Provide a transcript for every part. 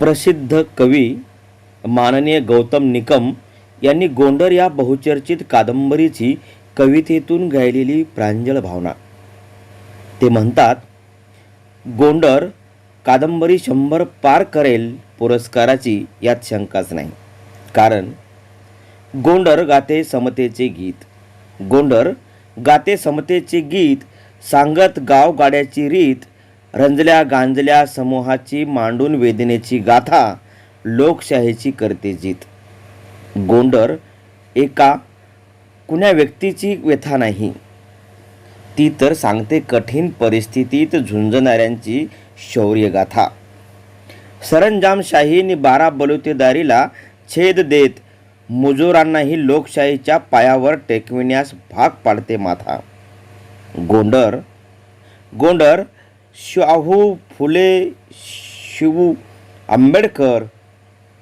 प्रसिद्ध कवी माननीय गौतम निकम यांनी गोंडर या बहुचर्चित कादंबरीची कवितेतून गायलेली प्रांजळ भावना. ते म्हणतात गोंडर कादंबरी शंभर पार करेल पुरस्काराची यात शंकाच नाही. कारण गोंडर गाते समतेचे गीत. गोंडर गाते समतेचे गीत सांगत गाव गाड्याची रीत रंजल्या गांजल्या समूहाची मांडून वेदनेची गाथा लोकशाहीची करते जीत. गोंडर एका कुण्या व्यक्तीची व्यथा नाही. ती तर सांगते कठीण परिस्थितीत झुंजणाऱ्यांची शौर्यगाथा. सरंजामशाहीने बारा बलुतेदारीला छेद देत मुजोरांनाही लोकशाहीच्या पायावर टेकविण्यास भाग पाडते माथा. गोंडर गोंडर शाहू फुले शिवू आंबेडकर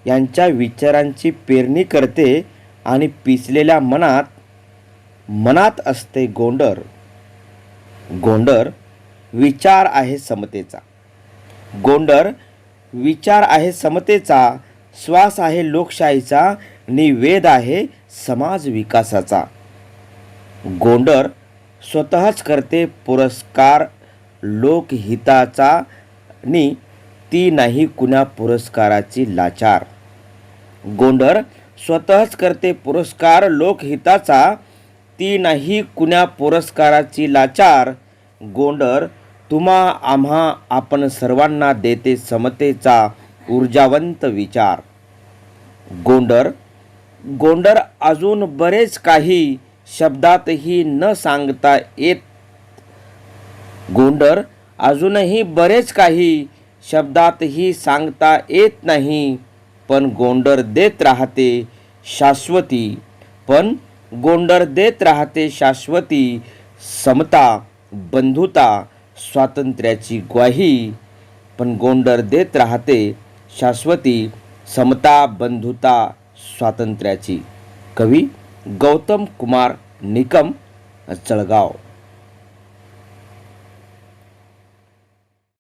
यांच्या विचारांची पेरणी करते आणि पिचलेल्या मनात मनात असते गोंडर. गोंडर विचार आहे समतेचा. गोंडर विचार आहे समतेचा श्वास आहे लोकशाहीचा निवेद आहे समाज विकासाचा. गोंडर स्वतःच करते पुरस्कार लोकहिताचा नि ती नाही कुणा पुरस्काराची लाचार. गोंडर स्वतःच करते पुरस्कार लोकहिताचा ती नाही कुण्या पुरस्काराची लाचार. गोंडर तुम्हा आम्हा आपण सर्वांना देते समतेचा ऊर्जावंत विचार. गोंडर गोंडर अजून बरेच काही शब्दातही न सांगता येत गोंडर अजूनही बरेच काही शब्दातही सांगता येत नाही पण गोंडर देत राहते शाश्वती. पण गोंडर देत राहते शाश्वती समता बंधुता स्वातंत्र्याची ग्वाही. पण गोंडर देत राहते शाश्वती समता बंधुता स्वातंत्र्याची. कवी गौतम कुमार निकम जळगाव.